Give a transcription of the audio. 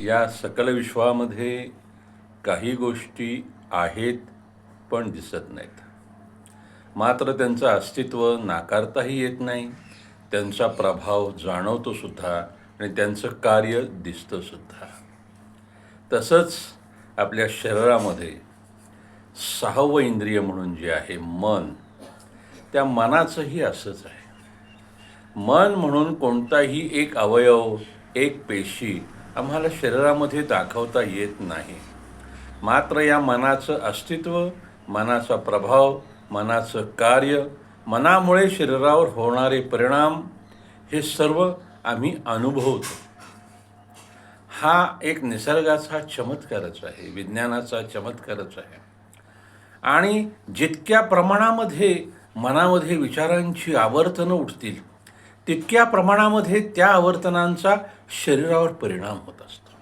या सकल विश्वामध्ये काही गोष्टी आहेत पण दिसत नाहीत. मात्र त्यांचं अस्तित्व नाकारताही येत नाही. त्यांचा प्रभाव जाणवतो सुद्धा आणि त्यांचं कार्य दिसतं सुद्धा. तसंच आपल्या शरीरामध्ये सहावं इंद्रिय म्हणून जे आहे मन त्या मनाचंही असंच आहे. मन म्हणून कोणताही एक अवयव एक पेशी आम्हाला शरीरामध्ये दाखवता येत नाही. मात्र या मनाचं अस्तित्व मनाचा प्रभाव मनाचं कार्य मनामुळे शरीरावर होणारे परिणाम हे सर्व आम्ही अनुभवतो. हा एक निसर्गाचा चमत्कारच आहे विज्ञानाचा चमत्कारच आहे. आणि जितक्या प्रमाणामध्ये मनामध्ये विचारांची आवर्तनं उठतील तितक्या प्रमाणामध्ये त्या आवर्तनांचा शरीरावर परिणाम होत असतो.